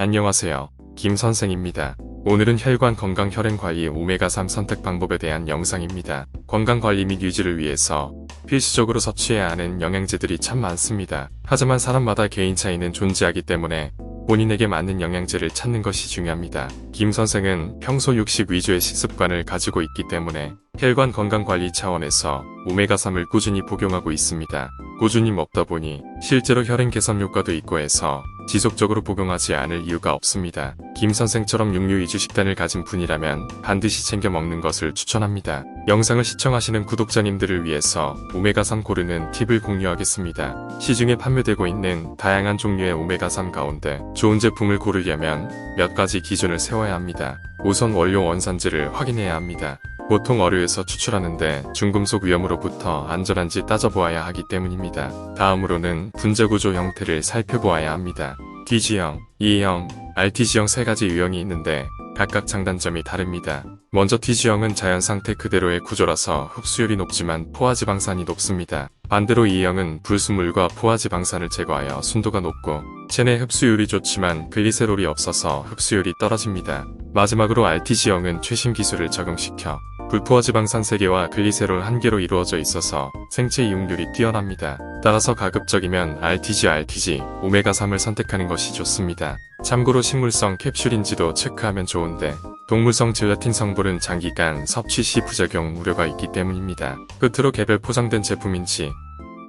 안녕하세요. 김 선생입니다. 오늘은 혈관 건강 혈행 관리 오메가3 선택 방법에 대한 영상입니다. 건강 관리 및 유지를 위해서 필수적으로 섭취해야 하는 영양제들이 참 많습니다. 하지만 사람마다 개인 차이는 존재하기 때문에 본인에게 맞는 영양제를 찾는 것이 중요합니다. 김 선생은 평소 육식 위주의 식습관을 가지고 있기 때문에 혈관 건강 관리 차원에서 오메가3을 꾸준히 복용하고 있습니다. 꾸준히 먹다 보니 실제로 혈행 개선 효과도 있고 해서 지속적으로 복용하지 않을 이유가 없습니다. 김 선생처럼 육류 위주 식단을 가진 분이라면 반드시 챙겨 먹는 것을 추천합니다. 영상을 시청하시는 구독자님들을 위해서 오메가3 고르는 팁을 공유하겠습니다. 시중에 판매되고 있는 다양한 종류의 오메가3 가운데 좋은 제품을 고르려면 몇 가지 기준을 세워야 합니다. 우선 원료 원산지를 확인해야 합니다. 보통 어류에서 추출하는데 중금속 위험으로부터 안전한지 따져보아야 하기 때문입니다. 다음으로는 분자구조 형태를 살펴보아야 합니다. D지형, E형, RT지형 세 가지 유형이 있는데 각각 장단점이 다릅니다. 먼저 T지형은 자연 상태 그대로의 구조라서 흡수율이 높지만 포화지방산이 높습니다. 반대로 E형은 불순물과 포화지방산을 제거하여 순도가 높고 체내 흡수율이 좋지만 글리세롤이 없어서 흡수율이 떨어집니다. 마지막으로 RT지형은 최신 기술을 적용시켜 불포화지방산 3개와 글리세롤 1개로 이루어져 있어서 생체 이용률이 뛰어납니다. 따라서 가급적이면 RTG, RTG, 오메가3을 선택하는 것이 좋습니다. 참고로 식물성 캡슐인지도 체크하면 좋은데 동물성 젤라틴 성분은 장기간 섭취 시 부작용 우려가 있기 때문입니다. 끝으로 개별 포장된 제품인지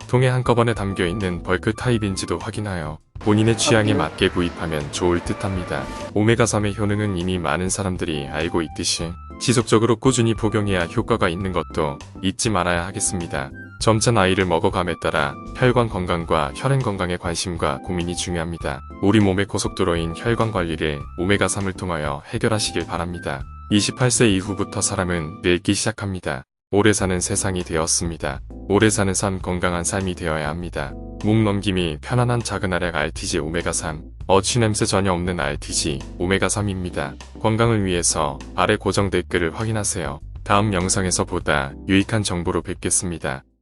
통에 한꺼번에 담겨있는 벌크 타입인지도 확인하여 본인의 취향에 맞게 구입하면 좋을 듯 합니다. 오메가3의 효능은 이미 많은 사람들이 알고 있듯이 지속적으로 꾸준히 복용해야 효과가 있는 것도 잊지 말아야 하겠습니다. 점차 나이를 먹어감에 따라 혈관 건강과 혈행 건강에 관심과 고민이 중요합니다. 우리 몸의 고속도로인 혈관 관리를 오메가3을 통하여 해결하시길 바랍니다. 28세 이후부터 사람은 늙기 시작합니다. 오래 사는 세상이 되었습니다. 오래 사는 삶 건강한 삶이 되어야 합니다. 목 넘김이 편안한 작은 알약 RTG 오메가3 어취 냄새 전혀 없는 RTG 오메가3입니다. 건강을 위해서 아래 고정 댓글을 확인하세요. 다음 영상에서 보다 유익한 정보로 뵙겠습니다.